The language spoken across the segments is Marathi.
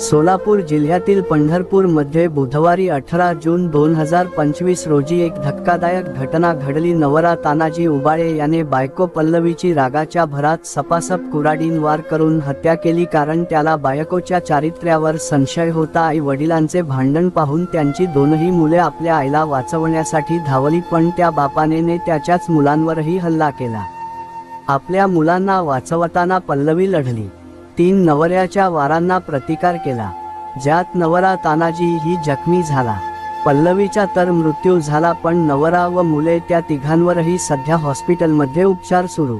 सोलापूर जिल्ह्यातील पंढरपूरमध्ये बुधवारी अठरा जून दोन हजार पंचवीस रोजी एक धक्कादायक घटना घडली. नवरा तानाजी उबाळे याने बायको पल्लवीची रागाच्या भरात सपासप कुराडीन वार करून हत्या केली कारण त्याला बायकोच्या चारित्र्यावर संशय होता. आई वडिलांचे भांडण पाहून त्यांची दोनही मुले आपल्या आईला वाचवण्यासाठी धावली पण त्या बापाने त्याच्याच मुलांवरही हल्ला केला. आपल्या मुलांना वाचवताना पल्लवी लढली. तीन नवऱ्याच्या वारांना प्रतिकार केला. ज्यात नवरा तानाजी ही जखमी झाला. पल्लवीचा तर मृत्यू झाला पण नवरा व मुले त्या तिघांवरही सध्या हॉस्पिटलमध्ये उपचार सुरू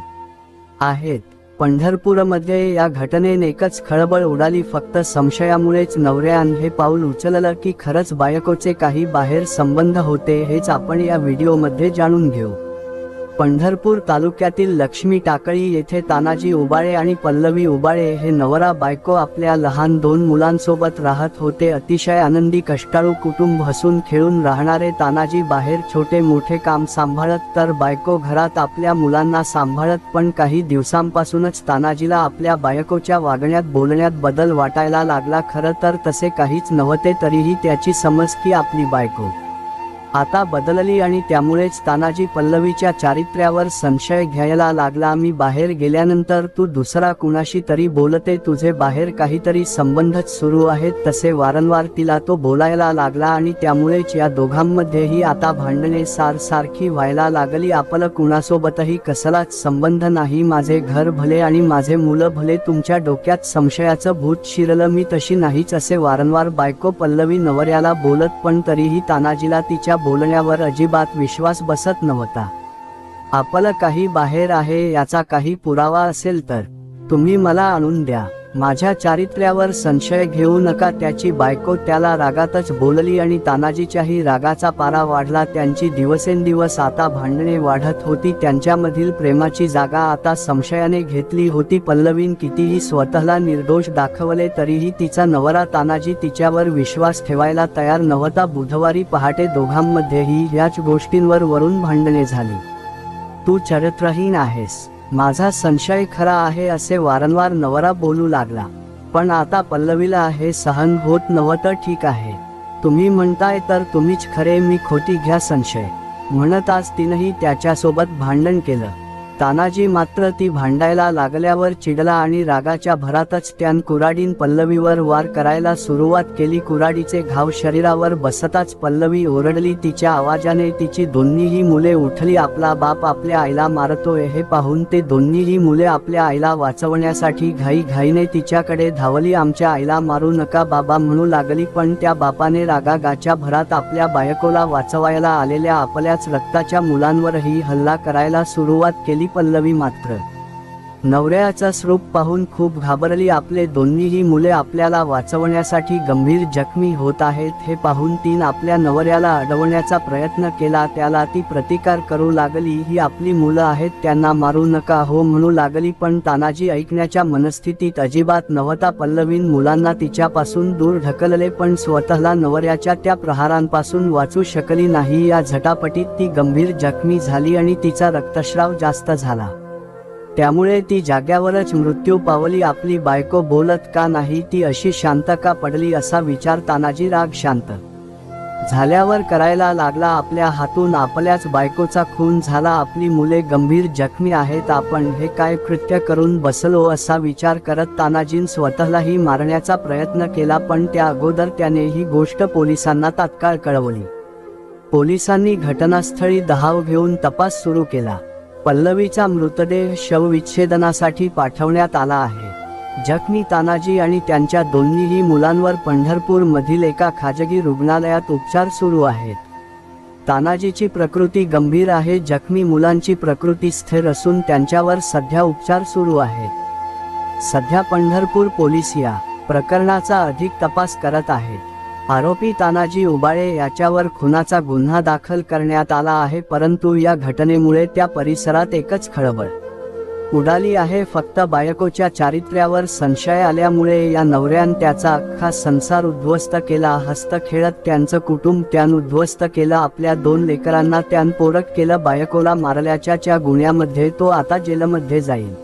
आहेत. पंढरपूरमध्ये या घटनेने एकच खळबळ उडाली फक्त संशयामुळेच नवऱ्यान हे पाऊल उचललं की खरंच बायकोचे काही बाहेर संबंध होते हेच आपण या व्हिडिओमध्ये जाणून घेऊ. पंढरपूर तालुक्यातील लक्ष्मी टाकळी येथे तानाजी उबाळे आणि पल्लवी उबाळे हे नवरा बायको आपल्या लहान दोन मुलांसोबत राहत होते. अतिशय आनंदी कष्टाळू कुटुंब हसून खेळून राहणारे तानाजी बाहेर छोटे मोठे काम सांभाळत तर बायको घरात आपल्या मुलांना सांभाळत पण काही दिवसांपासूनच तानाजीला आपल्या बायकोच्या वागण्यात बोलण्यात बदल वाटायला लागला. खरं तर तसे काहीच नव्हते तरीही त्याची समज की आपली बायको आता बदलली आणि त्यामुळेच तानाजी पल्लवीच्या चारित्र्यावर संशय घ्यायला लागला. मी बाहेर गेल्यानंतर तू दुसरा कुणाशी तरी बोलते? तुझे बाहेर काहीतरी संबंधच सुरू आहेत. तसे वारंवार तिला तो बोलायला लागला आणि त्यामुळेच या दोघांमध्येही आता भांडणे सारसारखी व्हायला लागली. आपलं कुणासोबतही कसलाच संबंध नाही. माझे घर भले आणि माझे मुलं भले तुमच्या डोक्यात संशयाचं भूत शिरलं. मी तशी नाहीच असे वारंवार बायको पल्लवी नवऱ्याला बोलत पण तरीही तानाजीला तिच्या बोलण्यावर अजिबात विश्वास बसत नव्हता. आपलं काही बाहेर आहे याचा काही पुरावा असेल तर तुम्ही मला आणून द्या. माझ्या चारित्र्यावर संशय घेऊ नका त्याची बायको त्याला रागातच बोलली आणि तानाजीच्याही रागाचा पारा वाढला. त्यांची दिवसेंदिवस आता भांडणे वाढत होती त्यांच्यामधील प्रेमाची जागा आता संशयाने घेतली होती. पल्लवीन कितीही स्वतःला निर्दोष दाखवले तरीही तिचा नवरा तानाजी तिच्यावर विश्वास ठेवायला तयार नव्हता. बुधवारी पहाटे दोघांमध्येही याच गोष्टींवर वरून भांडणे झाली. तू चरित्रहीन आहेस. माझा संशय खरा आहे असे वारंवार नवरा बोलू लागला. पण आता पल्लवीला हे सहन होत नव्हतं ठीक आहे. तुम्ही म्हणताय तर तुम्हीच खरे मी खोटी घ्या संशय. म्हणत आज तिनंही त्याच्यासोबत भांडण केलं. तानाजी मात्र ती भांडायला लागल्यावर चिडला आणि रागाच्या भरातच त्यान कुराडीन पल्लवीवर वार करायला सुरुवात केली. कुराडीचे घाव शरीरावर बसताच पल्लवी ओरडली तिच्या आवाजाने तिची दोन्हीही मुले उठली आपला बाप आपल्या आईला मारतोय हे पाहून ते दोन्हीही मुले आपल्या आईला वाचवण्यासाठी घाई घाईने तिच्याकडे धावली आमच्या आईला मारू नका बाबा म्हणू लागली पण त्या बापाने रागागाच्या भरात आपल्या बायकोला वाचवायला आलेल्या आपल्याच रक्ताच्या मुलांवरही हल्ला करायला सुरुवात केली. पल्लवी मात्र. नवऱ्याचा स्वरूप पाहून खूप घाबरली आपले दोन्हीही मुले आपल्याला वाचवण्यासाठी गंभीर जखमी होत आहेत हे पाहून तीन आपल्या नवऱ्याला अडवण्याचा प्रयत्न केला. त्याला ती प्रतिकार करू लागली. ही आपली मुलं आहेत त्यांना मारू नका हो म्हणू लागली. पण तानाजी ऐकण्याच्या मनस्थितीत अजिबात नव्हता. पल्लवीन मुलांना तिच्यापासून दूर ढकलले पण स्वतःला नवऱ्याच्या त्या प्रहारांपासून वाचू शकली नाही. या झटापटीत ती गंभीर जखमी झाली आणि तिचा रक्तस्राव जास्त झाला. त्यामुळे ती जाग्यावरच मृत्यू पावली. आपली बायको बोलत का नाही ती अशी शांत का पडली असा विचार तानाजी राग शांत झाल्यावर करायला लागला. आपल्या हातून आपल्याच बायकोचा खून झाला. आपली मुले गंभीर जखमी आहेत. आपण हे काय कृत्य करून बसलो असा विचार करत तानाजीन स्वतःलाही मारण्याचा प्रयत्न केला पण त्या अगोदर त्याने ही गोष्ट पोलिसांना तात्काळ कळवली. पोलिसांनी घटनास्थळी दहाव घेऊन तपास सुरू केला. पल्लवीचा मृतदेह शवविच्छेदनासाठी पाठवण्यात आला आहे. जखमी तानाजी आणि त्यांच्या दोन्हीही मुलांवर पंढरपूर मधील एका खाजगी रुग्णालयात उपचार सुरू आहेत. तानाजीची प्रकृती गंभीर आहे जखमी मुलांची प्रकृती स्थिर असून त्यांच्यावर सध्या उपचार सुरू आहेत. सध्या पंढरपूर पोलीस या प्रकरणाचा अधिक तपास करत आहेत. आरोपी तानाजी उबाळे याच्यावर खुनाचा गुन्हा दाखल करण्यात आला आहे परंतु या घटनेमुळे त्या परिसरात एकच खळबळ उडाली आहे. फक्त बायकोच्या चारित्र्यावर संशय आल्यामुळे या नवऱ्यान त्याचा अख्खा संसार उद्ध्वस्त केला. हस्त खेळत त्यांचं कुटुंब त्यान उद्ध्वस्त केलं. आपल्या दोन लेकरांना त्यान पोरक केलं. बायकोला मारल्याच्या गुन्ह्यामध्ये तो आता जेलमध्ये जाईल.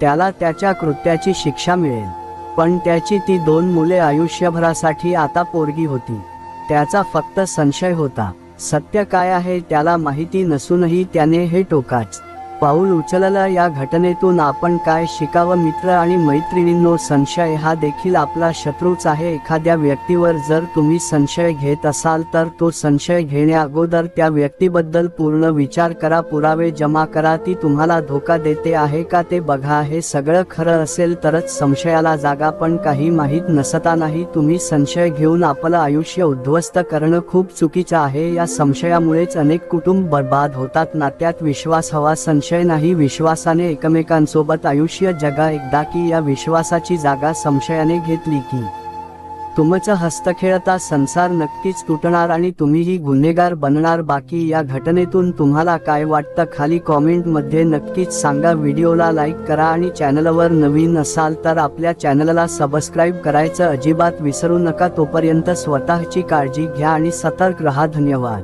त्याला त्याच्या कृत्याची शिक्षा मिळेल. पण त्याची ती दोन मुले आयुष्यभरासाठी आता पोरगी होती. त्याचा फक्त संशय होता सत्य काय आहे त्याला माहिती नसूनही त्याने हे टोकाच. पाऊल उचलला या घटनेतून आपण काय शिकावं? मित्र आणि मैत्रिणींनो संशय हा देखील आपला शत्रूच आहे. एखाद्या व्यक्तीवर जर तुम्ही संशय घेत असाल तर तो संशय घेण्या अगोदर त्या व्यक्तीबद्दल पूर्ण विचार करा. पुरावे जमा करा. ती तुम्हाला धोका देते आहे का ते बघा. हे सगळं खरं असेल तरच संशयाला जागा. पण काही माहीत नसतानाही तुम्ही संशय घेऊन आपलं आयुष्य उद्ध्वस्त करणं खूप चुकीचं आहे. या संशयामुळेच अनेक कुटुंब बर्बाद होतात. नात्यात विश्वास हवा. संशय संशय नाही विश्वासाने एकमेकांसोबत आयुष्य जगा. एकदा की या विश्वासाची जागा संशयाने घेतली की तुमचं हस्तखेळता संसार नक्कीच तुटणार आणि तुम्हीही गुन्हेगार बनणार. बाकी या घटनेतून तुम्हाला काय वाटतं? खाली कॉमेंटमध्ये नक्कीच सांगा. व्हिडिओला लाईक करा आणि चॅनलवर नवीन असाल तर आपल्या चॅनलला सबस्क्राईब करायचं अजिबात विसरू नका. तोपर्यंत स्वतःची काळजी घ्या आणि सतर्क रहा. धन्यवाद.